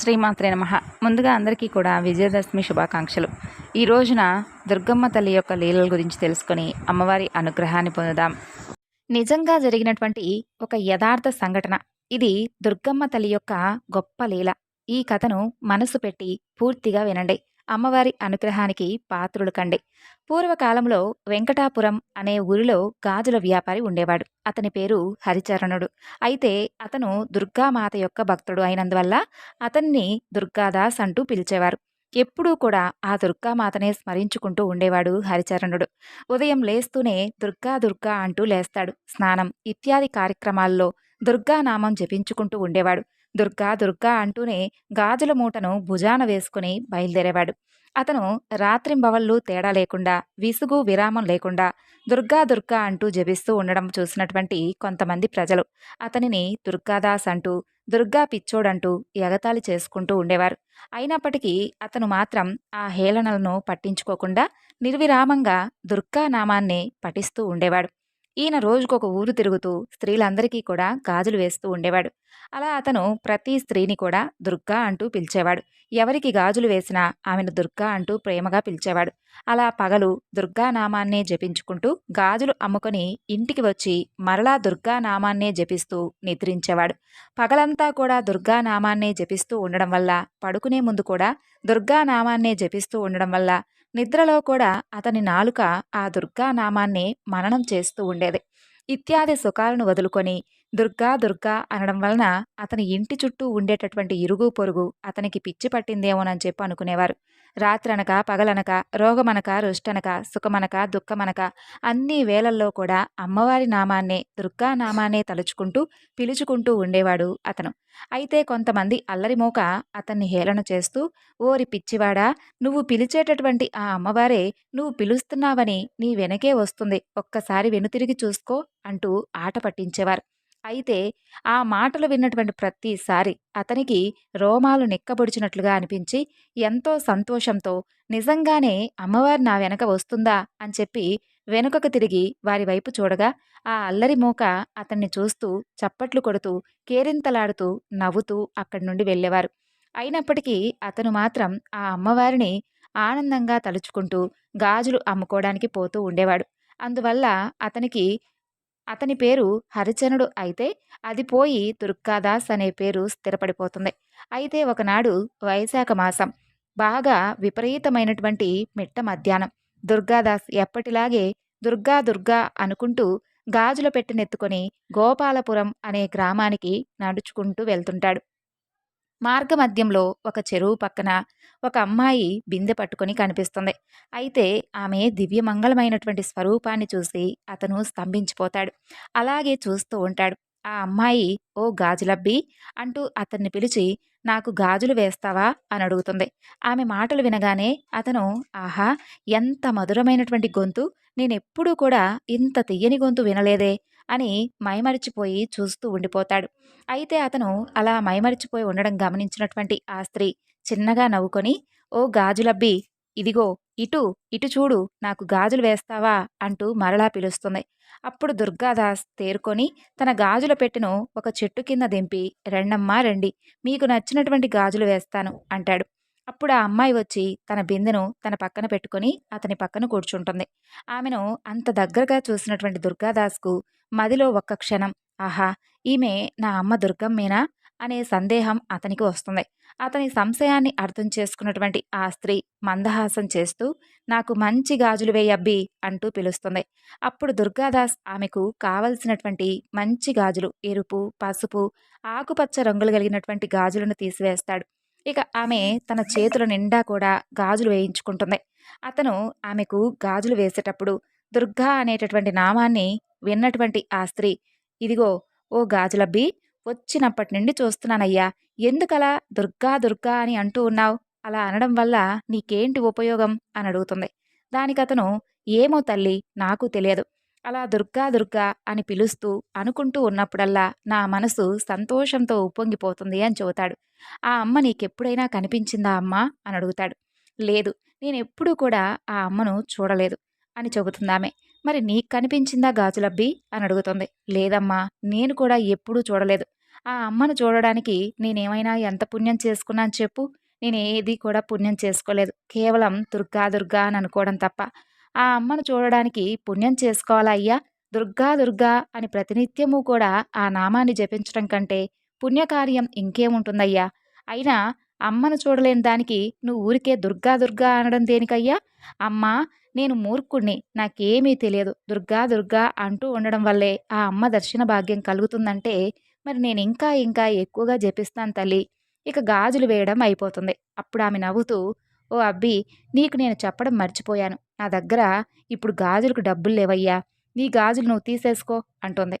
శ్రీమాత్రే నమ. ముందుగా అందరికీ కూడా విజయదశమి శుభాకాంక్షలు. ఈ రోజున దుర్గమ్మ తల్లి యొక్క లీలల గురించి తెలుసుకొని అమ్మవారి అనుగ్రహాన్ని పొందుదాం. నిజంగా జరిగినటువంటి ఒక యథార్థ సంఘటన. ఇది దుర్గమ్మ తల్లి యొక్క గొప్ప లీల. ఈ కథను మనసు పెట్టి పూర్తిగా వినండి. అమ్మవారి అనుగ్రహానికి పాత్రులు కండి. పూర్వకాలంలో వెంకటాపురం అనే ఊరిలో గాజుల వ్యాపారి ఉండేవాడు. అతని పేరు హరిచరణుడు. అయితే అతను దుర్గామాత యొక్క భక్తుడు అయినందువల్ల అతన్ని దుర్గాదాస్ అంటూ పిలిచేవారు. ఎప్పుడూ కూడా ఆ దుర్గామాతనే స్మరించుకుంటూ ఉండేవాడు హరిచరణుడు. ఉదయం లేస్తూనే దుర్గా దుర్గా అంటూ లేస్తాడు. స్నానం ఇత్యాది కార్యక్రమాల్లో దుర్గానామం జపించుకుంటూ ఉండేవాడు. దుర్గా దుర్గా అంటూనే గాజుల మూటను భుజాన వేసుకుని బయలుదేరేవాడు. అతను రాత్రింబవళ్ళు తేడా లేకుండా విసుగు విరామం లేకుండా దుర్గా దుర్గా అంటూ జపిస్తూ ఉండడం చూసినటువంటి కొంతమంది ప్రజలు. అతనిని దుర్గాదాస్ అంటూ దుర్గా పిచ్చోడంటూ ఎగతాళి చేసుకుంటూ ఉండేవారు. అయినప్పటికీ అతను మాత్రం ఆ హేళనలను పట్టించుకోకుండా నిర్విరామంగా దుర్గా నామాన్ని పఠిస్తూ ఉండేవాడు. ఈయన రోజుకొక ఊరు తిరుగుతూ స్త్రీలందరికీ కూడా గాజులు వేస్తూ ఉండేవాడు. అలా అతను ప్రతి స్త్రీని కూడా దుర్గా అంటూ పిలిచేవాడు. ఎవరికి గాజులు వేసినా ఆమెను దుర్గా అంటూ ప్రేమగా పిలిచేవాడు. అలా పగలు దుర్గా నామాన్నే జపించుకుంటూ గాజులు అమ్ముకొని ఇంటికి వచ్చి మరలా దుర్గా నామాన్నే జపిస్తూ నిద్రించేవాడు. పగలంతా కూడా దుర్గా నామాన్నే జపిస్తూ ఉండడం వల్ల పడుకునే ముందు కూడా దుర్గా నామాన్నే జపిస్తూ ఉండడం వల్ల నిద్రలో కూడా అతని నాలుక ఆ దుర్గా నామాన్ని మననం చేస్తూ ఉండేది. ఇత్యాది సుఖాలను వదులుకొని దుర్గా దుర్గా అనడం వలన అతని ఇంటి చుట్టూ ఉండేటటువంటి ఇరుగు పొరుగు అతనికి పిచ్చి పట్టిందేమోనని చెప్పి అనుకునేవారు. రాత్రనక పగలనక రోగమనక రుష్టనక సుఖమనక దుఃఖమనక అన్ని వేళల్లో కూడా అమ్మవారి నామాన్నే దుర్గా నామాన్నే తలుచుకుంటూ పిలుచుకుంటూ ఉండేవాడు అతను. అయితే కొంతమంది అల్లరిమోక అతన్ని హేళన చేస్తూ ఓరి పిచ్చివాడా నువ్వు పిలిచేటటువంటి ఆ అమ్మవారే నువ్వు పిలుస్తున్నావని నీ వెనకే వస్తుంది. ఒక్కసారి వెనుతిరిగి చూసుకో అంటూ ఆట పట్టించేవారు. అయితే ఆ మాటలు విన్నటువంటి ప్రతిసారి అతనికి రోమాలు నిక్కబొడిచినట్లుగా అనిపించి ఎంతో సంతోషంతో నిజంగానే అమ్మవారు నా వెనక వస్తుందా? అని చెప్పి వెనుకకు తిరిగి వారి వైపు చూడగా ఆ అల్లరి మూక అతన్ని చూస్తూ చప్పట్లు కొడుతూ కేరింతలాడుతూ నవ్వుతూ అక్కడి నుండి వెళ్ళేవారు. అయినప్పటికీ అతను మాత్రం ఆ అమ్మవారిని ఆనందంగా తలుచుకుంటూ గాజులు అమ్ముకోవడానికి పోతూ ఉండేవాడు. అందువల్ల అతనికి అతని పేరు హరిచనుడు అయితే అది పోయి దుర్గాదాస్ అనే పేరు స్థిరపడిపోతుంది. అయితే ఒకనాడు వైశాఖ మాసం బాగా విపరీతమైనటువంటి మిట్ట మధ్యాహ్నం. దుర్గాదాస్ ఎప్పటిలాగే దుర్గా దుర్గా అనుకుంటూ గాజుల పెట్టెనెత్తుకొని గోపాలపురం అనే గ్రామానికి నడుచుకుంటూ వెళ్తుంటాడు. మార్గమధ్యంలో ఒక చెరువు పక్కన ఒక అమ్మాయి బిందె పట్టుకొని కనిపిస్తుంది. అయితే ఆమె దివ్యమంగళమైనటువంటి స్వరూపాన్ని చూసి అతను స్తంభించిపోతాడు. అలాగే చూస్తూ ఉంటాడు. ఆ అమ్మాయి ఓ గాజులబ్బి అంటూ అతన్ని పిలిచి నాకు గాజులు వేస్తావా? అని అడుగుతుంది. ఆమె మాటలు వినగానే అతను ఆహా ఎంత మధురమైనటువంటి గొంతు. నేనెప్పుడూ కూడా ఇంత తీయని గొంతు వినలేదే. అని మైమరిచిపోయి చూస్తూ ఉండిపోతాడు. అయితే అతను అలా మైమరిచిపోయి ఉండడం గమనించినటువంటి ఆ స్త్రీ చిన్నగా నవ్వుకొని ఓ గాజులబ్బి ఇదిగో ఇటు ఇటు చూడు నాకు గాజులు వేస్తావా? అంటూ మరలా పిలుస్తుంది. అప్పుడు దుర్గాదాస్ తేరుకొని తన గాజుల పెట్టెను ఒక చెట్టు కింద దింపి రెండమ్మా రండి మీకు నచ్చినటువంటి గాజులు వేస్తాను అంటాడు. అప్పుడు ఆ అమ్మాయి వచ్చి తన బిందెను తన పక్కన పెట్టుకొని అతని పక్కన కూర్చుంటుంది. ఆమెను అంత దగ్గరగా చూసినటువంటి దుర్గాదాస్కు మదిలో ఒక్క క్షణం ఆహా ఈమె నా అమ్మ దుర్గమ్మేనా? అనే సందేహం అతనికి వస్తుంది. అతని సంశయాన్ని అర్థం చేసుకున్నటువంటి ఆ స్త్రీ మందహాసం చేస్తూ నాకు మంచి గాజులు వేయబ్బి అంటూ పిలుస్తుంది. అప్పుడు దుర్గాదాస్ ఆమెకు కావలసినటువంటి మంచి గాజులు ఎరుపు పసుపు ఆకుపచ్చ రంగులు కలిగినటువంటి గాజులను తీసివేస్తాడు. ఇక ఆమె తన చేతుల నిండా కూడా గాజులు వేయించుకుంటుంది. అతను ఆమెకు గాజులు వేసేటప్పుడు దుర్గా అనేటటువంటి నామాన్ని విన్నటువంటి ఆ స్త్రీ ఇదిగో ఓ గాజులబ్బి వచ్చినప్పటి నుండి చూస్తున్నానయ్యా. ఎందుకలా దుర్గా దుర్గా అని అంటూ ఉన్నావు అలా అనడం వల్ల నీకేంటి ఉపయోగం? అని అడుగుతుంది. దానికతను ఏమో తల్లి నాకు తెలియదు. అలా దుర్గా దుర్గా అని పిలుస్తూ అనుకుంటూ ఉన్నప్పుడల్లా నా మనసు సంతోషంతో ఉప్పొంగిపోతుంది అని చెబుతాడు. ఆ అమ్మ నీకెప్పుడైనా కనిపించిందా అమ్మా? అని అడుగుతాడు. లేదు నేను ఎప్పుడూ కూడా ఆ అమ్మను చూడలేదు అని చెబుతుందామె. మరి నీకు కనిపించిందా గాజులబ్బి? అని అడుగుతుంది. లేదమ్మా నేను కూడా ఎప్పుడూ చూడలేదు. ఆ అమ్మను చూడడానికి నేనేమైనా ఎంత పుణ్యం చేసుకున్నాను చెప్పు. నేను ఏది కూడా పుణ్యం చేసుకోలేదు. కేవలం దుర్గా దుర్గా అని అనుకోవడం తప్ప ఆ అమ్మను చూడడానికి పుణ్యం చేసుకోవాలా అయ్యా? దుర్గా దుర్గా అని ప్రతినిత్యము కూడా ఆ నామాన్ని జపించడం కంటే పుణ్యకార్యం ఇంకేముంటుందయ్యా అయినా అమ్మను చూడలేని దానికి నువ్వు ఊరికే దుర్గా దుర్గా అనడం దేనికయ్యా? అమ్మా నేను మూర్ఖుణ్ణి. నాకేమీ తెలియదు. దుర్గా దుర్గా అంటూ ఉండడం వల్లే ఆ అమ్మ దర్శన భాగ్యం కలుగుతుందంటే మరి నేను ఇంకా ఇంకా ఎక్కువగా జపిస్తాను తల్లి. ఇక గాజులు వేయడం అయిపోతుంది. అప్పుడు ఆమె నవ్వుతూ ఓ అబ్బి నీకు నేను చెప్పడం మర్చిపోయాను. నా దగ్గర ఇప్పుడు గాజులకు డబ్బులు లేవయ్యా. నీ గాజులు నువ్వు తీసేసుకో అంటుంది.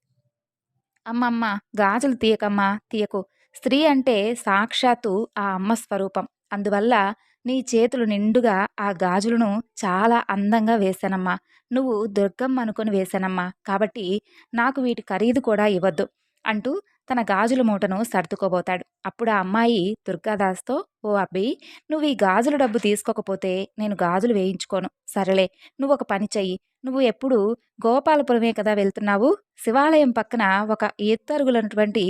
అమ్మమ్మ గాజులు తీయకమ్మా తీయకు. స్త్రీ అంటే సాక్షాత్తు ఆ అమ్మ స్వరూపం. అందువల్ల నీ చేతులు నిండుగా ఆ గాజులను చాలా అందంగా వేశానమ్మా. నువ్వు దుర్గమ్మ అనుకుని వేశానమ్మా. కాబట్టి నాకు వీటి ఖరీదు కూడా ఇవ్వద్దు అంటూ తన గాజుల మూటను సర్దుకోబోతాడు. అప్పుడు ఆ అమ్మాయి దుర్గాదాస్తో ఓ అబ్బి నువ్వు ఈ గాజుల డబ్బు తీసుకోకపోతే నేను గాజులు వేయించుకోను. సరేలే నువ్వు ఒక పని చెయ్యి. నువ్వు ఎప్పుడు గోపాలపురమే కదా వెళ్తున్నావు? శివాలయం పక్కన ఒక ఎత్తరుగులన్నటువంటి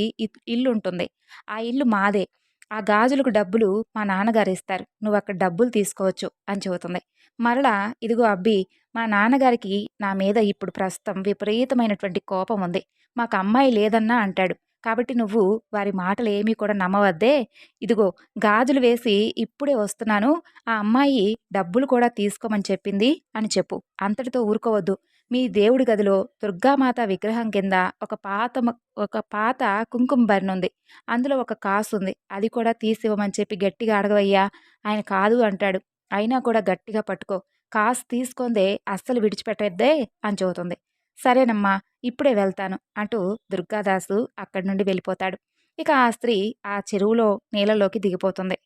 ఇల్లు ఉంటుంది ఆ ఇల్లు మాదే. ఆ గాజులకు డబ్బులు మా నాన్నగారు ఇస్తారు. నువ్వు అక్కడ డబ్బులు తీసుకోవచ్చు అని చెబుతుంది. మరలా ఇదిగో అబ్బి మా నాన్నగారికి నా మీద ఇప్పుడు ప్రస్తుతం విపరీతమైనటువంటి కోపం ఉంది. మాకు అమ్మాయి లేదన్నా అంటాడు. కాబట్టి నువ్వు వారి మాటలు ఏమీ కూడా నమ్మవద్దే. ఇదిగో గాజులు వేసి ఇప్పుడే వస్తున్నాను. ఆ అమ్మాయి డబ్బులు కూడా తీసుకోమని చెప్పింది అని చెప్పు. అంతటితో ఊరుకోవద్దు. మీ దేవుడి గదిలో దుర్గామాత విగ్రహం కింద ఒక పాత ఒక పాత కుంకుమ బరినుంది అందులో ఒక కాసు ఉంది. అది కూడా తీసివ్వమని చెప్పి గట్టిగా అడగవయ్యా. ఆయన కాదు అంటాడు. అయినా కూడా గట్టిగా పట్టుకో. కాసు తీసుకుందే అస్సలు విడిచిపెట్టద్దే అని చెబుతుంది. సరేనమ్మా ఇప్పుడే వెళ్తాను అంటూ దుర్గాదాసు అక్కడి నుండి వెళ్ళిపోతాడు. ఇక ఆ స్త్రీ ఆ చెరువులో నీళ్ళలోకి దిగిపోతుంది.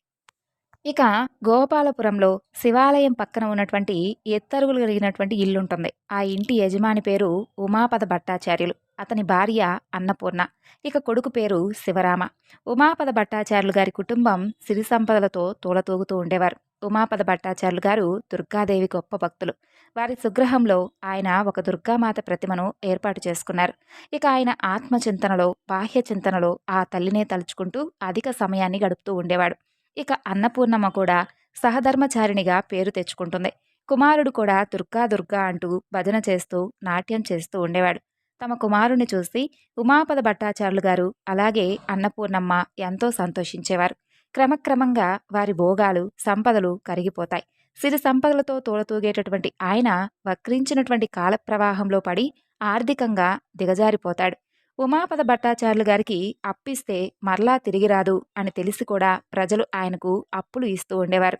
ఇక గోపాలపురంలో శివాలయం పక్కన ఉన్నటువంటి ఎత్తరుగులు కలిగినటువంటి ఇల్లుంటుంది. ఆ ఇంటి యజమాని పేరు ఉమాపద భట్టాచార్యులు. అతని భార్య అన్నపూర్ణ. ఇక కొడుకు పేరు శివరామ. ఉమాపద భట్టాచార్యులు గారి కుటుంబం సిరి సంపదలతో తూలతూగుతూ ఉండేవారు. ఉమాపద భట్టాచార్యులు గారు దుర్గాదేవి గొప్ప భక్తులు. వారి సుగ్రహంలో ఆయన ఒక దుర్గామాత ప్రతిమను ఏర్పాటు చేసుకున్నారు. ఇక ఆయన ఆత్మచింతనలో బాహ్య చింతనలో ఆ తల్లినే తలుచుకుంటూ అధిక సమయాన్ని గడుపుతూ ఉండేవాడు. ఇక అన్నపూర్ణమ్మ కూడా సహధర్మచారిణిగా పేరు తెచ్చుకుంటుంది. కుమారుడు కూడా దుర్గా దుర్గా అంటూ భజన చేస్తూ నాట్యం చేస్తూ ఉండేవాడు. తమ కుమారుని చూసి ఉమాపద భట్టాచార్యులు గారు అలాగే అన్నపూర్ణమ్మ ఎంతో సంతోషించేవారు. క్రమక్రమంగా వారి భోగాలు సంపదలు కరిగిపోతాయి. సిరి సంపదలతో తోడతూగేటటువంటి ఆయన వక్రించినటువంటి కాలప్రవాహంలో పడి ఆర్థికంగా దిగజారిపోతాడు. ఉమాపద భట్టాచార్యులు గారికి అప్పిస్తే మరలా తిరిగి రాదు అని తెలిసి కూడా ప్రజలు ఆయనకు అప్పులు ఇస్తూ ఉండేవారు.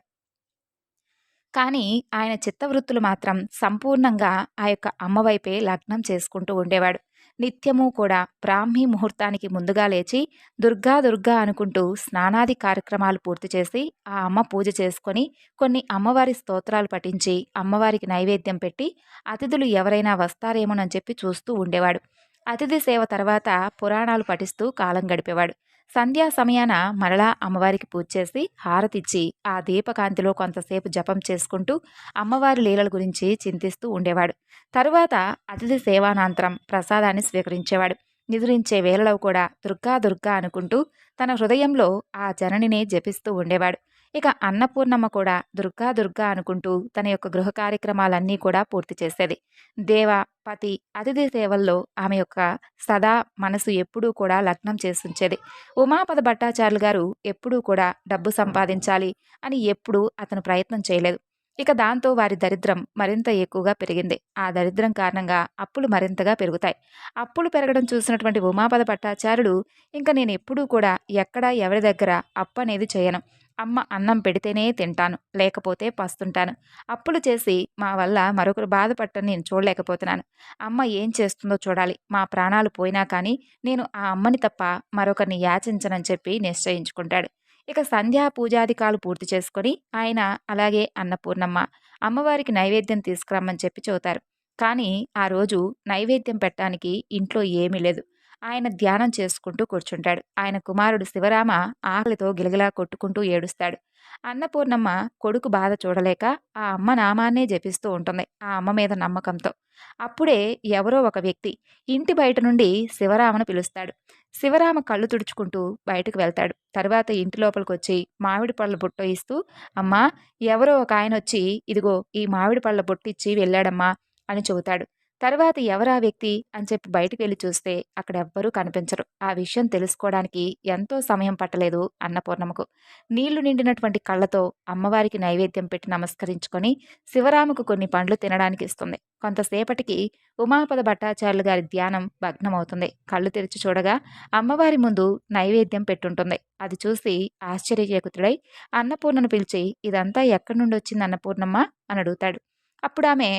కానీ ఆయన చిత్తవృత్తులు మాత్రం సంపూర్ణంగా ఆ యొక్క అమ్మవైపే లగ్నం చేసుకుంటూ ఉండేవాడు. నిత్యము కూడా బ్రాహ్మీ ముహూర్తానికి ముందుగా లేచి దుర్గా దుర్గా అనుకుంటూ స్నానాది కార్యక్రమాలు పూర్తి చేసి ఆ అమ్మ పూజ చేసుకొని కొన్ని అమ్మవారి స్తోత్రాలు పఠించి అమ్మవారికి నైవేద్యం పెట్టి అతిథులు ఎవరైనా వస్తారేమోనని చెప్పి చూస్తూ ఉండేవాడు. అతిథి సేవ తర్వాత పురాణాలు పఠిస్తూ కాలం గడిపేవాడు. సంధ్యా సమయాన మరలా అమ్మవారికి పూజ చేసి హారతిచ్చి ఆ దీపకాంతిలో కొంతసేపు జపం చేసుకుంటూ అమ్మవారి లీలల గురించి చింతిస్తూ ఉండేవాడు. తరువాత అతిథి సేవానంతరం ప్రసాదాన్ని స్వీకరించేవాడు. నిద్రించే వేళలో కూడా దుర్గా దుర్గా అనుకుంటూ తన హృదయంలో ఆ జననినే జపిస్తూ ఉండేవాడు. ఇక అన్నపూర్ణమ్మ కూడా దుర్గా దుర్గా అనుకుంటూ తన యొక్క గృహ కార్యక్రమాలన్నీ కూడా పూర్తి చేసేది. దేవ పతి అతిథి సేవల్లో ఆమె యొక్క సదా మనసు ఎప్పుడూ కూడా లగ్నం చేస్తుంచేది. ఉమాపద భట్టాచార్యులు గారు ఎప్పుడూ కూడా డబ్బు సంపాదించాలి అని ఎప్పుడూ అతను ప్రయత్నం చేయలేదు. ఇక దాంతో వారి దరిద్రం మరింత ఎక్కువగా పెరిగింది. ఆ దరిద్రం కారణంగా అప్పులు మరింతగా పెరుగుతాయి. అప్పులు పెరగడం చూసినటువంటి ఉమాపద పట్టాచారుడు ఇంకా నేను ఎప్పుడూ కూడా ఎక్కడా ఎవరి దగ్గర అప్పు అనేది చేయను. అమ్మ అన్నం పెడితేనే తింటాను లేకపోతే పస్తుంటాను. అప్పులు చేసి మా వల్ల మరొకరు బాధపడటం నేను చూడలేకపోతున్నాను. అమ్మ ఏం చేస్తుందో చూడాలి. మా ప్రాణాలు పోయినా కానీ నేను ఆ అమ్మని తప్ప మరొకరిని యాచించనని చెప్పి నిశ్చయించుకుంటాడు. ఇక సంధ్యా పూజాధికాలు పూర్తి చేసుకొని ఆయన అలాగే అన్నపూర్ణమ్మ అమ్మవారికి నైవేద్యం తీసుకురమ్మని చెప్పి చెబుతారు. కానీ ఆ రోజు నైవేద్యం పెట్టడానికి ఇంట్లో ఏమీ లేదు. ఆయన ధ్యానం చేసుకుంటూ కూర్చుంటాడు. ఆయన కుమారుడు శివరామ ఆకలితో గిలగిలా కొట్టుకుంటూ ఏడుస్తాడు. అన్నపూర్ణమ్మ కొడుకు బాధ చూడలేక ఆ అమ్మ నామాన్నే జపిస్తూ ఉంటుంది ఆ అమ్మ మీద నమ్మకంతో. అప్పుడే ఎవరో ఒక వ్యక్తి ఇంటి బయట నుండి శివరామను పిలుస్తాడు. శివరామ కళ్ళు తుడుచుకుంటూ బయటకు వెళ్తాడు. తర్వాత ఇంటి లోపలికి వచ్చి మామిడి పళ్ళ బుట్ట ఇస్తూ అమ్మా ఎవరో ఒక ఆయన వచ్చి ఇదిగో ఈ మామిడి పళ్ళ బుట్ట ఇచ్చి వెళ్ళాడమ్మా అని చెబుతాడు. తర్వాత ఎవరా వ్యక్తి అని చెప్పి బయటకు వెళ్ళి చూస్తే అక్కడ ఎవ్వరూ కనిపించరు. ఆ విషయం తెలుసుకోవడానికి ఎంతో సమయం పట్టలేదు అన్నపూర్ణమ్మకు. నీళ్ళు నిండినటువంటి కళ్ళతో అమ్మవారికి నైవేద్యం పెట్టి నమస్కరించుకొని శివరాముకు కొన్ని పండ్లు తినడానికి ఇస్తుంది. కొంతసేపటికి ఉమాపద భట్టాచార్యులు గారి ధ్యానం భగ్నమవుతుంది. కళ్ళు తెరిచి చూడగా అమ్మవారి ముందు నైవేద్యం పెట్టుంటుంది. అది చూసి ఆశ్చర్యచకుతుడై అన్నపూర్ణను పిలిచి ఇదంతా ఎక్కడి నుండి వచ్చింది అన్నపూర్ణమ్మ? అని అడుగుతాడు. అప్పుడు ఆమె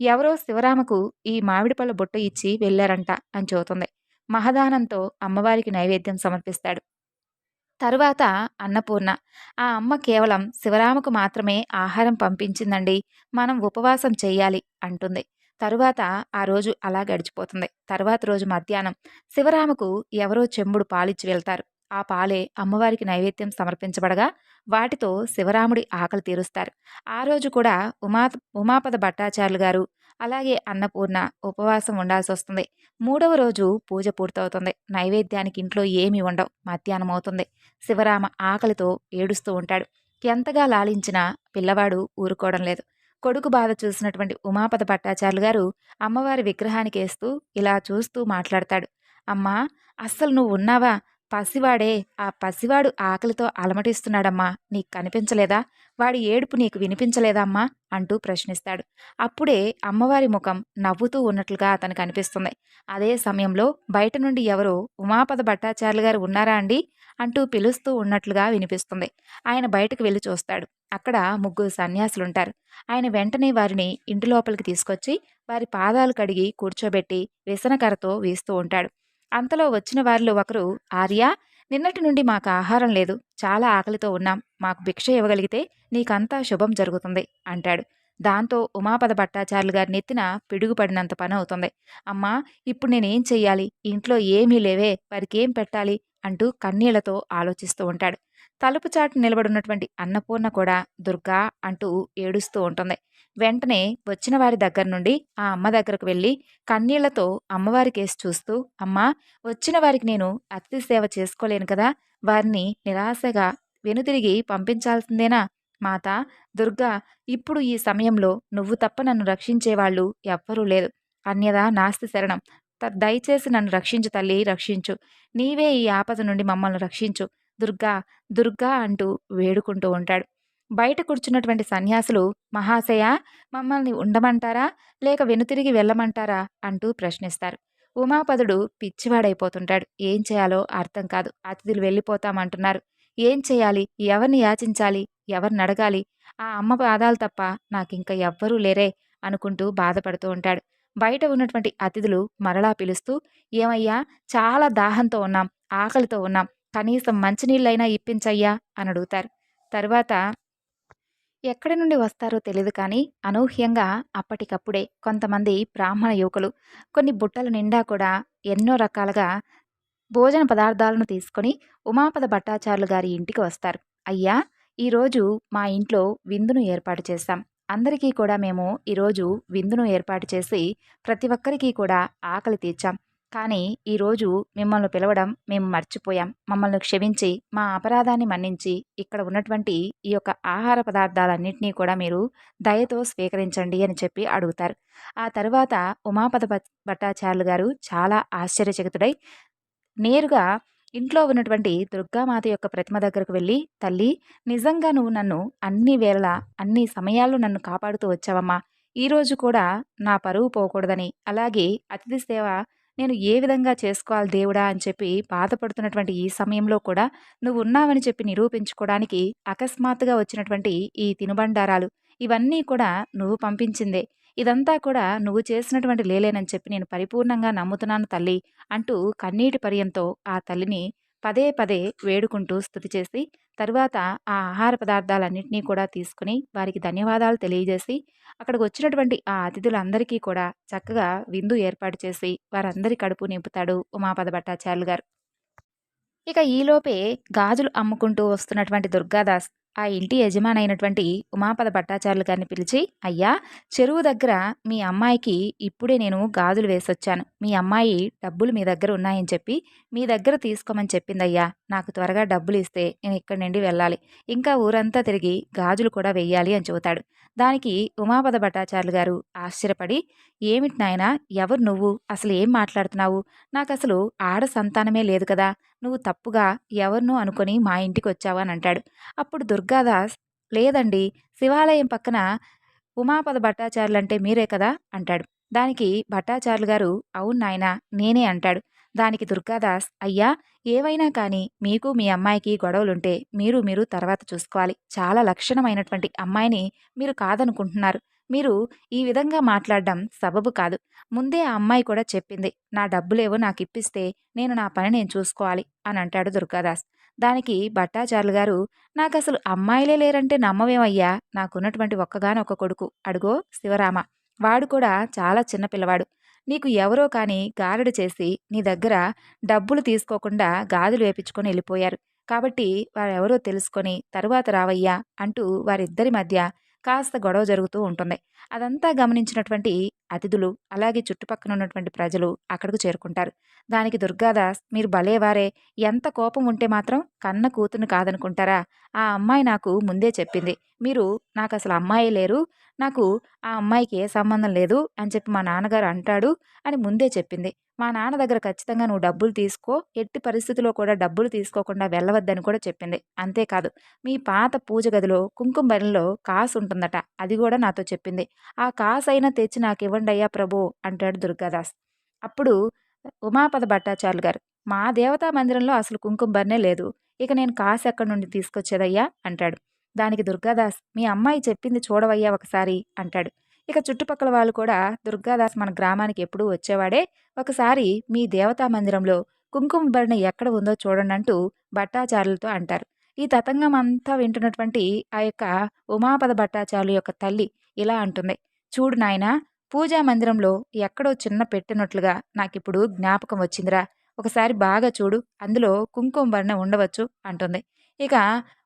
ఎవరో శివరామకు ఈ మామిడి పళ్ళ బుట్ట ఇచ్చి వెళ్ళారంట అని చెబుతుంది. మహదానంతో అమ్మవారికి నైవేద్యం సమర్పిస్తాడు. తరువాత అన్నపూర్ణ ఆ అమ్మ కేవలం శివరామకు మాత్రమే ఆహారం పంపించిందండి. మనం ఉపవాసం చెయ్యాలి అంటుంది. తరువాత ఆ రోజు అలా గడిచిపోతుంది. తరువాత రోజు మధ్యాహ్నం శివరామకు ఎవరో చెంబుడు పాలిచ్చి వెళ్తారు. ఆ పాలే అమ్మవారికి నైవేద్యం సమర్పించబడగా వాటితో శివరాముడి ఆకలి తీరుస్తారు. ఆ రోజు కూడా ఉమా ఉమాపద భట్టాచార్యులు గారు అలాగే అన్నపూర్ణ ఉపవాసం ఉండాల్సి వస్తుంది. మూడవ రోజు పూజ పూర్తవుతుంది. నైవేద్యానికి ఇంట్లో ఏమీ ఉండవు. మధ్యాహ్నం అవుతుంది. శివరామ ఆకలితో ఏడుస్తూ ఉంటాడు. ఎంతగా లాలించినా పిల్లవాడు ఊరుకోవడం లేదు. కొడుకు బాధ చూసినటువంటి ఉమాపద భట్టాచార్యులు గారు అమ్మవారి విగ్రహానికి వేస్తూ ఇలా చూస్తూ మాట్లాడతాడు. అమ్మా అస్సలు నువ్వు ఉన్నావా? పసివాడే ఆ పసివాడు ఆకలితో అలమటిస్తున్నాడమ్మా నీకు కనిపించలేదా? వాడి ఏడుపు నీకు వినిపించలేదమ్మా అంటూ ప్రశ్నిస్తాడు. అప్పుడే అమ్మవారి ముఖం నవ్వుతూ ఉన్నట్లుగా అతనికి అనిపిస్తుంది. అదే సమయంలో బయట నుండి ఎవరో ఉమాపద భట్టాచార్యులు గారు ఉన్నారా అండి? అంటూ పిలుస్తూ ఉన్నట్లుగా వినిపిస్తుంది. ఆయన బయటకు వెళ్ళి చూస్తాడు. అక్కడ ముగ్గురు సన్యాసులుంటారు. ఆయన వెంటనే వారిని ఇంటి లోపలికి తీసుకొచ్చి వారి పాదాలు కడిగి కూర్చోబెట్టి వ్యసనకరతో వీస్తూ ఉంటాడు. అంతలో వచ్చిన వారిలో ఒకరు ఆర్య నిన్నటి నుండి మాకు ఆహారం లేదు. చాలా ఆకలితో ఉన్నాం. మాకు భిక్ష ఇవ్వగలిగితే నీకంతా శుభం జరుగుతుంది అంటాడు. దాంతో ఉమాపద భట్టాచార్యులు గారి నెత్తిన పిడుగుపడినంత పని అవుతుంది. అమ్మా ఇప్పుడు నేనేం చెయ్యాలి? ఇంట్లో ఏమీ లేవే. వారికి ఏం పెట్టాలి? అంటూ కన్నీళ్ళతో ఆలోచిస్తూ ఉంటాడు. తలుపు చాటు నిలబడినటువంటి అన్నపూర్ణ కూడా దుర్గా అంటూ ఏడుస్తూ ఉంటుంది. వెంటనే వచ్చిన వారి దగ్గర నుండి ఆ అమ్మ దగ్గరకు వెళ్ళి కన్నీళ్ళతో అమ్మవారి కేసు చూస్తూ అమ్మా వచ్చిన వారికి నేను అతిథి సేవ చేసుకోలేను కదా వారిని నిరాశగా వెనుతిరిగి పంపించాల్సిందేనా? మాత దుర్గా ఇప్పుడు ఈ సమయంలో నువ్వు తప్ప నన్ను రక్షించేవాళ్ళు ఎవ్వరూ లేదు అన్యదా నాస్తి శరణం. దయచేసి నన్ను రక్షించు తల్లి రక్షించు. నీవే ఈ ఆపద నుండి మమ్మల్ని రక్షించు. దుర్గా దుర్గా అంటూ వేడుకుంటూ ఉంటాడు. బయట కూర్చున్నటువంటి సన్యాసులు మహాశయ మమ్మల్ని ఉండమంటారా? లేక వెనుతిరిగి వెళ్ళమంటారా? అంటూ ప్రశ్నిస్తారు. ఉమాపదుడు పిచ్చివాడైపోతుంటాడు. ఏం చేయాలో అర్థం కాదు. అతిథులు వెళ్ళిపోతామంటున్నారు. ఏం చేయాలి? ఎవరిని యాచించాలి? ఎవరిని అడగాలి? ఆ అమ్మ పాదాలు తప్ప నాకింక ఎవ్వరూ లేరే అనుకుంటూ బాధపడుతూ ఉంటాడు. బయట ఉన్నటువంటి అతిథులు మరలా పిలుస్తూ ఏమయ్యా చాలా దాహంతో ఉన్నాం. ఆకలితో ఉన్నాం. కనీసం మంచినీళ్ళైనా ఇప్పించయ్యా అని అడుగుతారు తర్వాత ఎక్కడి నుండి వస్తారో తెలియదు కానీ అనూహ్యంగా అప్పటికప్పుడే కొంతమంది బ్రాహ్మణ యువకులు కొన్ని బుట్టల నిండా కూడా ఎన్నో రకాలుగా భోజన పదార్థాలను తీసుకొని ఉమాపద భట్టాచార్యులు గారి ఇంటికి వస్తారు. అయ్యా ఈరోజు మా ఇంట్లో విందును ఏర్పాటు చేశాం. అందరికీ కూడా మేము ఈరోజు విందును ఏర్పాటు చేసి ప్రతి ఒక్కరికి కూడా ఆకలి తీర్చాం. కానీ ఈరోజు మిమ్మల్ని పిలవడం మేము మర్చిపోయాం. మమ్మల్ని క్షమించి మా అపరాధాన్ని మన్నించి ఇక్కడ ఉన్నటువంటి ఈ యొక్క ఆహార పదార్థాలన్నింటినీ కూడా మీరు దయతో స్వీకరించండి అని చెప్పి అడుగుతారు. ఆ తర్వాత ఉమాపద భట్టాచార్యులు గారు చాలా ఆశ్చర్యచకితుడై నేరుగా ఇంట్లో ఉన్నటువంటి దుర్గామాత యొక్క ప్రతిమ దగ్గరకు వెళ్ళి తల్లి నిజంగా నువ్వు నన్ను అన్ని వేళలా అన్ని సమయాల్లో నన్ను కాపాడుతూ వచ్చావమ్మా. ఈరోజు కూడా నా పరువు పోకూడదని అలాగే అతిథి సేవ నేను ఏ విధంగా చేసుకోవాలి దేవుడా అని చెప్పి బాధపడుతున్నటువంటి ఈ సమయంలో కూడా నువ్వు ఉన్నావని చెప్పి నిరూపించుకోవడానికి అకస్మాత్తుగా వచ్చినటువంటి ఈ తినుబండారాలు ఇవన్నీ కూడా నువ్వు పంపించిందే. ఇదంతా కూడా నువ్వు చేసినటువంటి లేలేనని చెప్పి నేను పరిపూర్ణంగా నమ్ముతున్నాను తల్లి అంటూ కన్నీటి పర్యంతో ఆ తల్లిని పదే పదే వేడుకుంటూ స్థుతి చేసి తరువాత ఆ ఆహార పదార్థాలన్నింటినీ కూడా తీసుకుని వారికి ధన్యవాదాలు తెలియజేసి అక్కడికి వచ్చినటువంటి ఆ అతిథులందరికీ కూడా చక్కగా విందు ఏర్పాటు చేసి వారందరి కడుపు నింపుతాడు ఉమాపద భట్టాచార్యులు గారు. ఇక ఈలోపే గాజులు అమ్ముకుంటూ వస్తున్నటువంటి దుర్గాదాస్ ఆ ఇంటి యజమానైనటువంటి ఉమాపద భట్టాచార్యులు గారిని పిలిచి అయ్యా చెరువు దగ్గర మీ అమ్మాయికి ఇప్పుడే నేను గాజులు వేసొచ్చాను. మీ అమ్మాయి డబ్బులు మీ దగ్గర ఉన్నాయని చెప్పి మీ దగ్గర తీసుకోమని చెప్పిందయ్యా. నాకు త్వరగా డబ్బులు ఇస్తే నేను ఇక్కడి నుండి వెళ్ళాలి. ఇంకా ఊరంతా తిరిగి గాజులు కూడా వెయ్యాలి అని చెబుతాడు. దానికి ఉమాపద భట్టాచార్యులు గారు ఆశ్చర్యపడి ఏమిటి నాయనా ఎవరు నువ్వు? అసలు ఏం మాట్లాడుతున్నావు? నాకు అసలు ఆడ సంతానమే లేదు కదా. నువ్వు తప్పుగా ఎవరినో అనుకొని మా ఇంటికి వచ్చావు అని అంటాడు. అప్పుడు దుర్గాదాస్ లేదండి శివాలయం పక్కన ఉమాపద భట్టాచార్యులు అంటే మీరే కదా అంటాడు. దానికి భట్టాచార్యులు గారు అవును నాయనా నేనే అంటాడు. దానికి దుర్గాదాస్ అయ్యా ఏవైనా కానీ మీకు మీ అమ్మాయికి గొడవలుంటే మీరు మీరు తర్వాత చూసుకోవాలి. చాలా లక్షణమైనటువంటి అమ్మాయిని మీరు కాదనుకుంటున్నారు. మీరు ఈ విధంగా మాట్లాడడం సబబు కాదు. ముందే ఆ అమ్మాయి కూడా చెప్పింది నా డబ్బులేవో నాకు ఇప్పిస్తే నేను నా పని నేను చూసుకోవాలి అని అంటాడు దుర్గాదాస్. దానికి భట్టాచార్యులు గారు నాకు అసలు అమ్మాయిలే లేరంటే నమ్మవేమయ్యా? నాకున్నటువంటి ఒక్కగానొక్క కొడుకు అడుగో శివరామ. వాడు కూడా చాలా చిన్న పిల్లవాడు. నీకు ఎవరో కానీ గారడు చేసి నీ దగ్గర డబ్బులు తీసుకోకుండా గాజులు వేపించుకొని వెళ్ళిపోయారు. కాబట్టి వారెవరో తెలుసుకొని తరువాత రావయ్యా అంటూ వారిద్దరి మధ్య కాస్త గొడవ జరుగుతూ ఉంటుంది. అదంతా గమనించినటువంటి అతిథులు అలాగే చుట్టుపక్కల ఉన్నటువంటి ప్రజలు అక్కడికి చేరుకుంటారు. దానికి దుర్గాదాస్ మీరు భలేవారే ఎంత కోపం ఉంటే మాత్రం కన్న కూతురు కాదనుకుంటారా? ఆ అమ్మాయి నాకు ముందే చెప్పింది. మీరు నాకు అసలు అమ్మాయి లేరు నాకు ఆ అమ్మాయికి ఏ సంబంధం లేదు అని చెప్పి మా నాన్నగారు అంటాడు అని ముందే చెప్పింది. మా నాన్న దగ్గర ఖచ్చితంగా నువ్వు డబ్బులు తీసుకో. ఎట్టి పరిస్థితిలో కూడా డబ్బులు తీసుకోకుండా వెళ్ళవద్దని కూడా చెప్పింది. అంతేకాదు మీ పాత పూజ గదిలో కుంకుమ బరిలో కాసు ఉంటుందట. అది కూడా నాతో చెప్పింది. ఆ కాసు అయినా తెచ్చి నాకు ఇవ్వండి అయ్యా ప్రభు అంటాడు దుర్గాదాస్. అప్పుడు ఉమాపద భట్టాచార్యులు గారు మా దేవతా మందిరంలో అసలు కుంకుమ బరినే లేదు. ఇక నేను కాసు ఎక్కడి నుండి తీసుకొచ్చేదయ్యా? అంటాడు. దానికి దుర్గాదాస్ మీ అమ్మాయి చెప్పింది చూడవయ్యా ఒకసారి? అంటాడు. ఇక చుట్టుపక్కల వాళ్ళు కూడా దుర్గాదాస్ మన గ్రామానికి ఎప్పుడూ వచ్చేవాడే. ఒకసారి మీ దేవతా మందిరంలో కుంకుమ భరణ ఎక్కడ ఉందో చూడండి అంటూ భట్టాచార్యులతో అంటారు. ఈ తతంగం అంతా వింటున్నటువంటి ఆ యొక్క ఉమాపద భట్టాచార్యుల యొక్క తల్లి ఇలా అంటుంది. చూడు నాయనా పూజా మందిరంలో ఎక్కడో చిన్న పెట్టినట్లుగా నాకిప్పుడు జ్ఞాపకం వచ్చిందిరా. ఒకసారి బాగా చూడు అందులో కుంకుమ భరణ ఉండవచ్చు అంటుంది. ఇక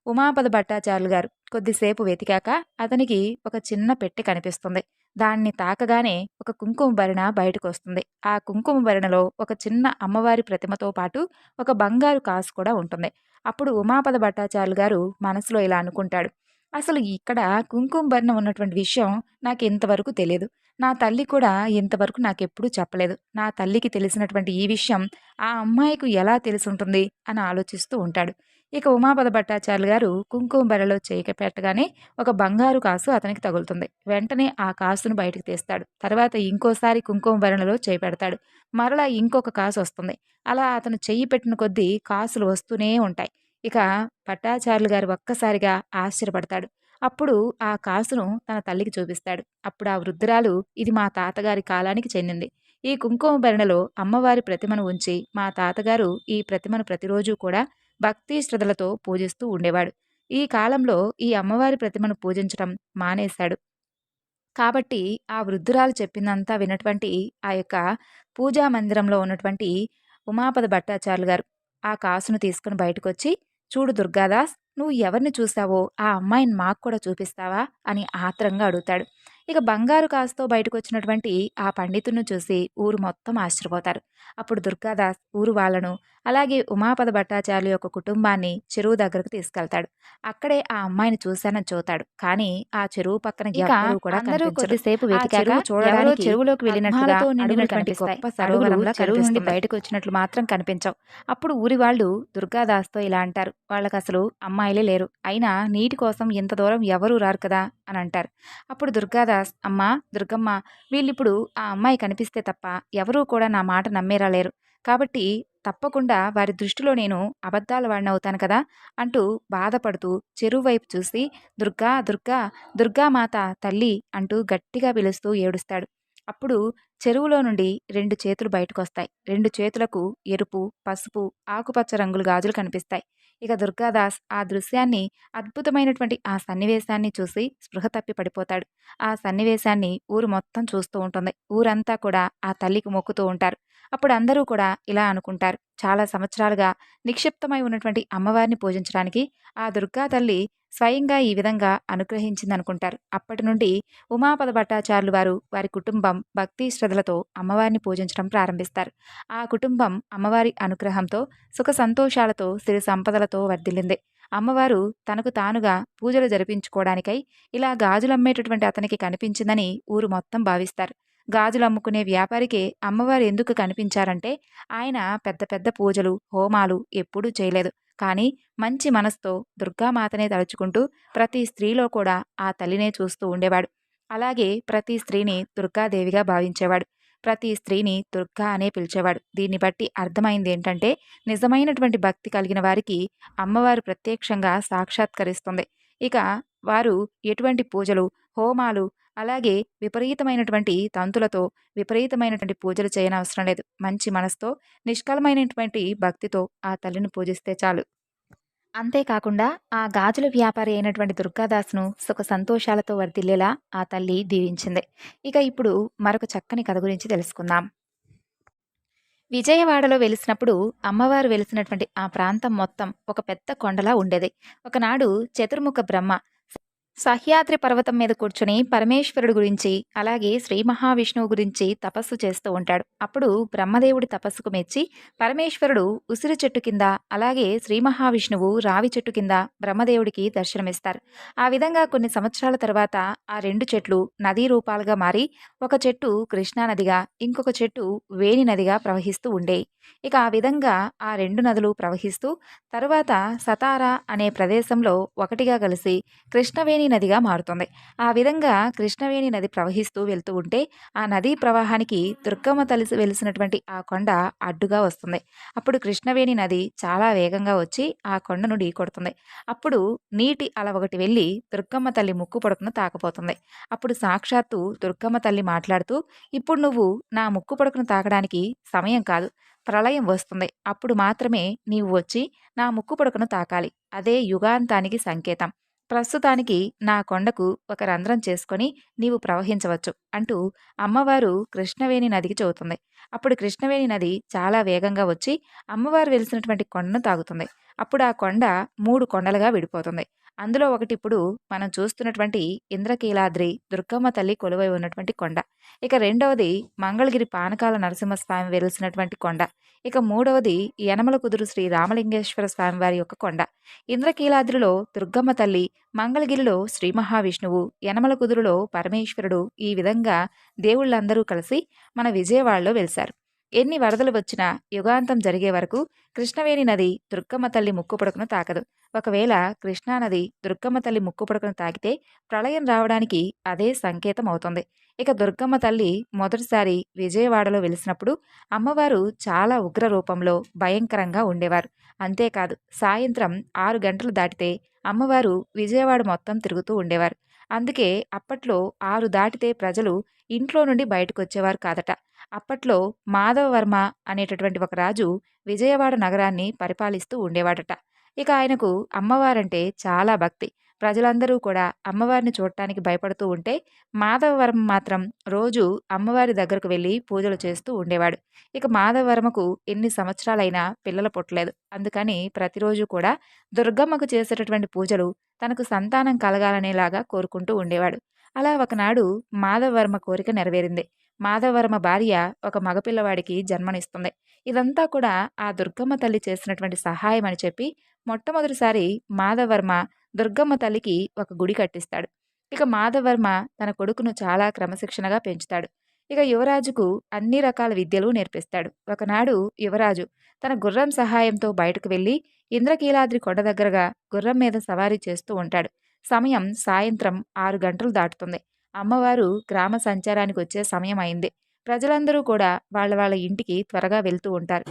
ఉమాపద భట్టాచార్యులు గారు కొద్దిసేపు వెతికాక అతనికి ఒక చిన్న పెట్టె కనిపిస్తుంది. దాన్ని తాకగానే ఒక కుంకుమ భరణ బయటకు వస్తుంది ఆ కుంకుమ భరణలో ఒక చిన్న అమ్మవారి ప్రతిమతో పాటు ఒక బంగారు కాసు కూడా ఉంటుంది. అప్పుడు ఉమాపద భట్టాచార్యులు గారు మనసులో ఇలా అనుకుంటాడు. అసలు ఇక్కడ కుంకుమ భరణ ఉన్నటువంటి విషయం నాకు ఇంతవరకు తెలియదు నా తల్లి కూడా ఇంతవరకు నాకెప్పుడూ చెప్పలేదు. నా తల్లికి తెలిసినటువంటి ఈ విషయం ఆ అమ్మాయికి ఎలా తెలిసి ఉంటుంది? అని ఆలోచిస్తూ ఉంటాడు. ఇక ఉమాపద భట్టాచార్యులు గారు కుంకుమ బెరలో చేయక పెట్టగానే ఒక బంగారు కాసు అతనికి తగులుతుంది. వెంటనే ఆ కాసును బయటకు తీస్తాడు. తర్వాత ఇంకోసారి కుంకుమ బెరలో చేయి పెడతాడు. మరలా ఇంకొక కాసు వస్తుంది. అలా అతను చెయ్యి పెట్టిన కొద్దీ కాసులు వస్తూనే ఉంటాయి. ఇక భట్టాచార్యులు గారు ఒక్కసారిగా ఆశ్చర్యపడతాడు. అప్పుడు ఆ కాసును తన తల్లికి చూపిస్తాడు. అప్పుడు ఆ వృద్ధురాలు ఇది మా తాతగారి కాలానికి చెందింది. ఈ కుంకుమ భరణలో అమ్మవారి ప్రతిమను ఉంచి మా తాతగారు ఈ ప్రతిమను ప్రతిరోజు కూడా భక్తి శ్రద్ధలతో పూజిస్తూ ఉండేవాడు. ఈ కాలంలో ఈ అమ్మవారి ప్రతిమను పూజించడం మానేశాడు. కాబట్టి ఆ వృద్ధురాలు చెప్పిందంతా వినటువంటి ఆ యొక్క పూజా మందిరంలో ఉన్నటువంటి ఉమాపద భట్టాచార్యులు గారు ఆ కాసును తీసుకుని బయటకు వచ్చి చూడు దుర్గాదాస్ నువ్వు ఎవరిని చూసావో ఆ అమ్మాయిని మాకు కూడా చూపిస్తావా? అని ఆత్రంగా అడుగుతాడు. ఇక బంగారు కాసుతో బయటకు వచ్చినటువంటి ఆ పండితుడిని చూసి ఊరు మొత్తం ఆశ్చర్యపోతారు. అప్పుడు దుర్గాదాస్ ఊరు వాళ్ళను అలాగే ఉమాపద భట్టాచార్యుల యొక్క కుటుంబాన్ని చెరువు దగ్గరకు తీసుకెళ్తాడు. అక్కడే ఆ అమ్మాయిని చూశానని చూతాడు. కానీ ఆ చెరువు పక్కన అందరూ. కొద్దిసేపు వెతికాక చూడడానికి చెరువులోకి వెళ్ళినట్లుగా పద్మాలతో నిండినటువంటి అడుగులు గొప్ప కనిపిస్తాయి. సరోవరంలా అడుగులు చెరువు నుండి కనిపిస్తుంది. బయటకు వచ్చినట్లు మాత్రం కనిపించవు. అప్పుడు ఊరి వాళ్ళు దుర్గాదాస్తో ఇలా అంటారు. వాళ్ళకి అసలు అమ్మాయిలే లేరు. అయినా నీటి కోసం ఇంత దూరం ఎవరూ రారు కదా అని అంటారు. అప్పుడు దుర్గాదాస్ అమ్మా దుర్గమ్మ వీళ్ళిప్పుడు ఆ అమ్మాయి కనిపిస్తే తప్ప ఎవరూ కూడా నా మాట నమ్మేరా? లేరు. కాబట్టి తప్పకుండా వారి దృష్టిలో నేను అబద్ధాల వాడిని అవుతాను కదా అంటూ బాధపడుతూ చెరువు వైపు చూసి దుర్గా దుర్గా దుర్గామాత తల్లి అంటూ గట్టిగా పిలుస్తూ ఏడుస్తాడు. అప్పుడు చెరువులో నుండి రెండు చేతులు బయటకొస్తాయి. రెండు చేతులకు ఎరుపు పసుపు ఆకుపచ్చ రంగులు గాజులు కనిపిస్తాయి. ఇక దుర్గాదాస్ ఆ దృశ్యాన్ని అద్భుతమైనటువంటి ఆ సన్నివేశాన్ని చూసి స్పృహ తప్పి పడిపోతాడు. ఆ సన్నివేశాన్ని ఊరు మొత్తం చూస్తూ ఉంటుంది. ఊరంతా కూడా ఆ తల్లికి మొక్కుతూ ఉంటారు. అప్పుడు అందరూ కూడా ఇలా అనుకుంటారు. చాలా సంవత్సరాలుగా నిక్షిప్తమై ఉన్నటువంటి అమ్మవారిని పూజించడానికి ఆ దుర్గా తల్లి స్వయంగా ఈ విధంగా అనుగ్రహించిందనుకుంటారు. అప్పటి నుండి ఉమాపద భట్టాచార్యులు వారు వారి కుటుంబం భక్తి శ్రద్ధలతో అమ్మవారిని పూజించడం ప్రారంభిస్తారు. ఆ కుటుంబం అమ్మవారి అనుగ్రహంతో సుఖ సంతోషాలతో సిరి సంపదలతో వర్ధిల్లింది. అమ్మవారు తనకు తానుగా పూజలు జరిపించుకోవడానికై ఇలా గాజులమ్మేటటువంటి అతనికి కనిపించిందని ఊరు మొత్తం భావిస్తారు. గాజులు అమ్ముకునే వ్యాపారికి అమ్మవారు ఎందుకు కనిపించారంటే ఆయన పెద్ద పెద్ద పూజలు హోమాలు ఎప్పుడూ చేయలేదు. కానీ మంచి మనసుతో దుర్గామాతనే తలుచుకుంటూ ప్రతి స్త్రీలో కూడా ఆ తల్లినే చూస్తూ ఉండేవాడు. అలాగే ప్రతి స్త్రీని దుర్గాదేవిగా భావించేవాడు. ప్రతి స్త్రీని దుర్గా అనే పిలిచేవాడు. దీన్ని బట్టి అర్థమైంది ఏంటంటే నిజమైనటువంటి భక్తి కలిగిన వారికి అమ్మవారు ప్రత్యక్షంగా సాక్షాత్కరిస్తుంది. ఇక వారు ఎటువంటి పూజలు హోమాలు అలాగే విపరీతమైనటువంటి తంతులతో విపరీతమైనటువంటి పూజలు చేయనవసరం లేదు. మంచి మనసుతో నిష్కలమైనటువంటి భక్తితో ఆ తల్లిని పూజిస్తే చాలు. అంతేకాకుండా ఆ గాజుల వ్యాపారి అయినటువంటి దుర్గాదాస్ను సుఖ సంతోషాలతో వర్ధిల్లేలా ఆ తల్లి దీవించింది. ఇక ఇప్పుడు మరొక చక్కని కథ గురించి తెలుసుకుందాం. విజయవాడలో వెలిసినప్పుడు అమ్మవారు వెలిసినటువంటి ఆ ప్రాంతం మొత్తం ఒక పెద్ద కొండలా ఉండేది. ఒకనాడు చతుర్ముఖ బ్రహ్మ సహ్యాద్రి పర్వతం మీద కూర్చుని పరమేశ్వరుడు గురించి అలాగే శ్రీ మహావిష్ణువు గురించి తపస్సు చేస్తూ ఉంటాడు. అప్పుడు బ్రహ్మదేవుడి తపస్సుకు మెచ్చి పరమేశ్వరుడు ఉసిరి చెట్టు కింద అలాగే శ్రీ మహావిష్ణువు రావి చెట్టు కింద బ్రహ్మదేవుడికి దర్శనమిస్తారు. ఆ విధంగా కొన్ని సంవత్సరాల తర్వాత ఆ రెండు చెట్లు నదీ రూపాలుగా మారి ఒక చెట్టు కృష్ణానదిగా ఇంకొక చెట్టు వేణి నదిగా ప్రవహిస్తూ ఉండేవి ఇక ఆ విధంగా ఆ రెండు నదులు ప్రవహిస్తూ తరువాత సతారా అనే ప్రదేశంలో ఒకటిగా కలిసి కృష్ణవేణి నదిగా మారుతుంది. ఆ విధంగా కృష్ణవేణి నది ప్రవహిస్తూ వెళ్తూ ఉంటే ఆ నదీ ప్రవాహానికి దుర్గమ్మ తలిసి వెలిసినటువంటి ఆ కొండ అడ్డుగా వస్తుంది. అప్పుడు కృష్ణవేణి నది చాలా వేగంగా వచ్చి ఆ కొండను ఢీకొడుతుంది అప్పుడు నీటి అల ఒకటి వెళ్ళి దుర్గమ్మ తల్లి ముక్కు పొడకను తాకపోతుంది. అప్పుడు సాక్షాత్తు దుర్గమ్మ తల్లి మాట్లాడుతూ ఇప్పుడు నువ్వు నా ముక్కు పొడకను తాకడానికి సమయం కాదు ప్రళయం వస్తుంది. అప్పుడు మాత్రమే నీవు వచ్చి నా ముక్కు పొడకను తాకాలి. అదే యుగాంతానికి సంకేతం. ప్రస్తుతానికి నా కొండకు ఒక రంధ్రం చేసుకొని నీవు ప్రవహించవచ్చు అంటూ అమ్మవారు కృష్ణవేణి నదికి చెబుతుంది. అప్పుడు కృష్ణవేణి నది చాలా వేగంగా వచ్చి అమ్మవారు వెలిసినటువంటి కొండను తాగుతుంది అప్పుడు ఆ కొండ మూడు కొండలుగా విడిపోతుంది. అందులో ఒకటి ఇప్పుడు మనం చూస్తున్నటువంటి ఇంద్రకీలాద్రి దుర్గమ్మ తల్లి కొలువై ఉన్నటువంటి కొండ. ఇక రెండవది మంగళగిరి పానకాల నరసింహస్వామి వెలిసినటువంటి కొండ. ఇక మూడవది యనమల కుదురు శ్రీ రామలింగేశ్వర స్వామి వారి యొక్క కొండ. ఇంద్రకీలాద్రిలో దుర్గమ్మ తల్లి మంగళగిరిలో శ్రీ మహావిష్ణువు యనమల కుదురులో పరమేశ్వరుడు ఈ విధంగా దేవుళ్ళందరూ కలిసి మన విజయవాడలో వెలిశారు. ఎన్ని వరదలు వచ్చినా యుగాంతం జరిగే వరకు కృష్ణవేణి నది దుర్గమ్మ తల్లి ముక్కుపొడకను తాకదు. ఒకవేళ కృష్ణానది దుర్గమ్మ తల్లి ముక్కుపొడకను తాకితే ప్రళయం రావడానికి అదే సంకేతం అవుతుంది. ఇక దుర్గమ్మ తల్లి మొదటిసారి విజయవాడలో వెలిసినప్పుడు అమ్మవారు చాలా ఉగ్ర రూపంలో భయంకరంగా ఉండేవారు. అంతేకాదు సాయంత్రం ఆరు గంటలు దాటితే అమ్మవారు విజయవాడ మొత్తం తిరుగుతూ ఉండేవారు. అందుకే అప్పట్లో ఆరు దాటితే ప్రజలు ఇంట్లో నుండి బయటకు వచ్చేవారు కాదట. అప్పట్లో మాధవవర్మ అనేటటువంటి ఒక రాజు విజయవాడ నగరాన్ని పరిపాలిస్తూ ఉండేవాడట. ఇక ఆయనకు అమ్మవారంటే చాలా భక్తి. ప్రజలందరూ కూడా అమ్మవారిని చూడటానికి భయపడుతూ ఉంటే మాధవవర్మ మాత్రం రోజు అమ్మవారి దగ్గరకు వెళ్ళి పూజలు చేస్తూ ఉండేవాడు. ఇక మాధవవర్మకు ఎన్ని సంవత్సరాలైనా పిల్లలు పుట్టలేదు. అందుకని ప్రతిరోజు కూడా దుర్గమ్మకు చేసేటటువంటి పూజలు తనకు సంతానం కలగాలనేలాగా కోరుకుంటూ ఉండేవాడు. అలా ఒకనాడు మాధవవర్మ కోరిక నెరవేరింది. మాధవవర్మ భార్య ఒక మగపిల్లవాడికి జన్మనిస్తుంది. ఇదంతా కూడా ఆ దుర్గమ్మ తల్లి చేసినటువంటి సహాయం అని చెప్పి మొట్టమొదటిసారి మాధవర్మ దుర్గమ్మ తల్లికి ఒక గుడి కట్టిస్తాడు. ఇక మాధవర్మ తన కొడుకును చాలా క్రమశిక్షణగా పెంచుతాడు. ఇక యువరాజుకు అన్ని రకాల విద్యలు నేర్పిస్తాడు. ఒకనాడు యువరాజు తన గుర్రం సహాయంతో బయటకు వెళ్ళి ఇంద్రకీలాద్రి కొండ దగ్గరగా గుర్రం మీద సవారీ చేస్తూ ఉంటాడు. సమయం సాయంత్రం ఆరు గంటలు దాటుతుంది. అమ్మవారు గ్రామ సంచారానికి వచ్చే సమయం అయింది ప్రజలందరూ కూడా వాళ్ళ వాళ్ళ ఇంటికి త్వరగా వెళ్తూ ఉంటారు.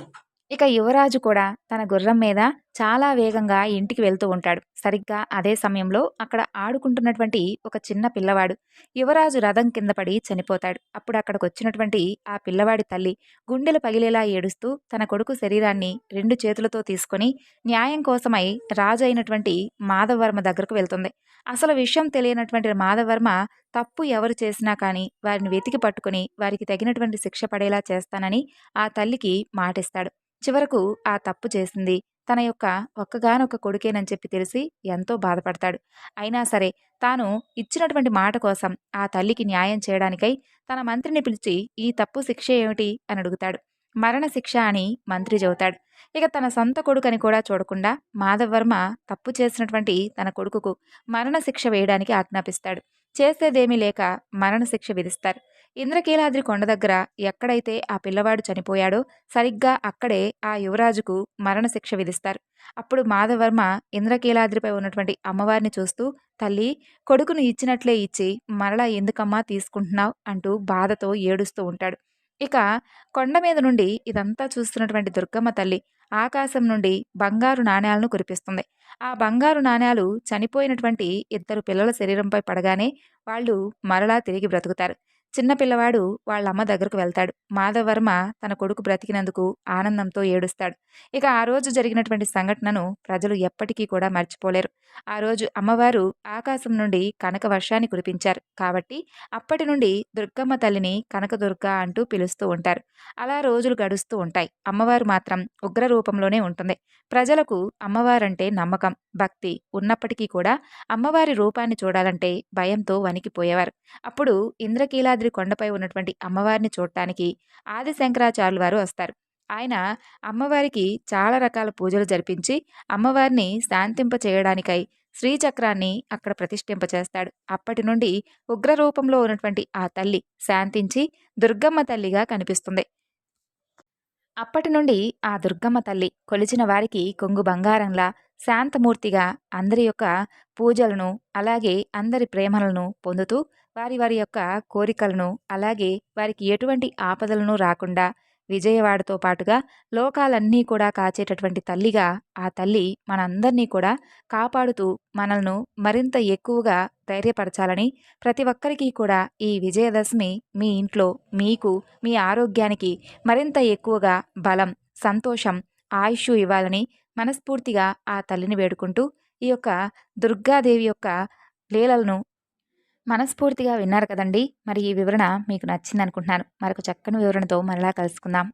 ఇక యువరాజు కూడా తన గుర్రం మీద చాలా వేగంగా ఇంటికి వెళ్తూ ఉంటాడు. సరిగ్గా అదే సమయంలో అక్కడ ఆడుకుంటున్నటువంటి ఒక చిన్న పిల్లవాడు యువరాజు రథం కింద పడి చనిపోతాడు. అప్పుడు అక్కడికి వచ్చినటువంటి ఆ పిల్లవాడి తల్లి గుండెలు పగిలేలా ఏడుస్తూ తన కొడుకు శరీరాన్ని రెండు చేతులతో తీసుకొని న్యాయం కోసమై రాజు అయినటువంటి మాధవర్మ దగ్గరకు వెళ్తుంది. అసలు విషయం తెలియనటువంటి మాధవర్మ తప్పు ఎవరు చేసినా కానీ వారిని వెతికి పట్టుకుని వారికి తగినటువంటి శిక్ష పడేలా చేస్తానని ఆ తల్లికి మాటిస్తాడు. చివరకు ఆ తప్పు చేసింది. తన యొక్క ఒక్కగానొక్క కొడుకేనని చెప్పి తెలిసి ఎంతో బాధపడతాడు. అయినా సరే తాను ఇచ్చినటువంటి మాట కోసం ఆ తల్లికి న్యాయం చేయడానికై తన మంత్రిని పిలిచి ఈ తప్పు శిక్ష ఏమిటి అని అడుగుతాడు. మరణశిక్ష అని మంత్రి చెబుతాడు. ఇక తన సొంత కొడుకని కూడా చూడకుండా మాధవర్మ తప్పు చేసినటువంటి తన కొడుకుకు మరణశిక్ష వేయడానికి ఆజ్ఞాపిస్తాడు. చేసేదేమీ లేక మరణశిక్ష విధిస్తారు. ఇంద్రకీలాద్రి కొండ దగ్గర ఎక్కడైతే ఆ పిల్లవాడు చనిపోయాడో సరిగ్గా అక్కడే ఆ యువరాజుకు మరణశిక్ష విధిస్తారు. అప్పుడు మాధవర్మ ఇంద్రకీలాద్రిపై ఉన్నటువంటి అమ్మవారిని చూస్తూ తల్లి కొడుకును ఇచ్చినట్లే ఇచ్చి మరలా ఎందుకమ్మా తీసుకుంటున్నావు? అంటూ బాధతో ఏడుస్తూ ఉంటాడు. ఇక కొండ మీద నుండి ఇదంతా చూస్తున్నటువంటి దుర్గమ్మ తల్లి ఆకాశం నుండి బంగారు నాణ్యాలను కురిపిస్తుంది. ఆ బంగారు నాణ్యాలు చనిపోయినటువంటి ఇద్దరు పిల్లల శరీరంపై పడగానే వాళ్ళు మరలా తిరిగి బ్రతుకుతారు. చిన్న పిల్లవాడు వాళ్ళ అమ్మ దగ్గరకు వెళ్తాడు. మాధవర్మ తన కొడుకు బ్రతికినందుకు ఆనందంతో ఏడుస్తాడు. ఇక ఆ రోజు జరిగినటువంటి సంఘటనను ప్రజలు ఎప్పటికీ కూడా మర్చిపోలేరు. ఆ రోజు అమ్మవారు ఆకాశం నుండి కనక వర్షాన్ని కురిపించారు. కాబట్టి అప్పటి నుండి దుర్గమ్మ తల్లిని కనకదుర్గ అంటూ పిలుస్తూ ఉంటారు. అలా రోజులు గడుస్తూ ఉంటాయి. అమ్మవారు మాత్రం ఉగ్ర రూపంలోనే ఉంటుంది. ప్రజలకు అమ్మవారంటే నమ్మకం భక్తి ఉన్నప్పటికీ కూడా అమ్మవారి రూపాన్ని చూడాలంటే భయంతో వణికిపోయేవారు. అప్పుడు ఇంద్రకీలాద్రి కొండపై ఉన్నటువంటి అమ్మవారిని చూడటానికి ఆది శంకరాచార్యులు వారు వస్తారు. ఆయన అమ్మవారికి చాలా రకాల పూజలు జరిపించి అమ్మవారిని శాంతింప చేయడానికై శ్రీచక్రాన్ని అక్కడ ప్రతిష్ఠింపచేస్తాడు అప్పటి నుండి ఉగ్ర రూపంలో ఉన్నటువంటి ఆ తల్లి శాంతించి దుర్గమ్మ తల్లిగా కనిపిస్తుంది. అప్పటి నుండి ఆ దుర్గమ్మ తల్లి కొలిచిన వారికి కొంగు బంగారంలా శాంతమూర్తిగా అందరి యొక్క పూజలను అలాగే అందరి ప్రేమలను పొందుతూ వారి వారి యొక్క కోరికలను అలాగే వారికి ఎటువంటి ఆపదలను రాకుండా విజయవాడతో పాటుగా లోకాలన్నీ కూడా కాచేటటువంటి తల్లిగా ఆ తల్లి మనందరినీ కూడా కాపాడుతూ మనల్ని మరింత ఎక్కువగా ధైర్యపరచాలని ప్రతి ఒక్కరికి కూడా ఈ విజయదశమి మీ ఇంట్లో మీకు మీ ఆరోగ్యానికి మరింత ఎక్కువగా బలం సంతోషం ఆయుష్ ఇవ్వాలని మనస్ఫూర్తిగా ఆ తల్లిని వేడుకుంటూ ఈ యొక్క దుర్గాదేవి యొక్క లీలలను మనస్ఫూర్తిగా విన్నారు కదండి. మరి ఈ వివరణ మీకు నచ్చింది అనుకుంటున్నాను మరొక చక్కని వివరణతో మరలా కలుసుకుందాం.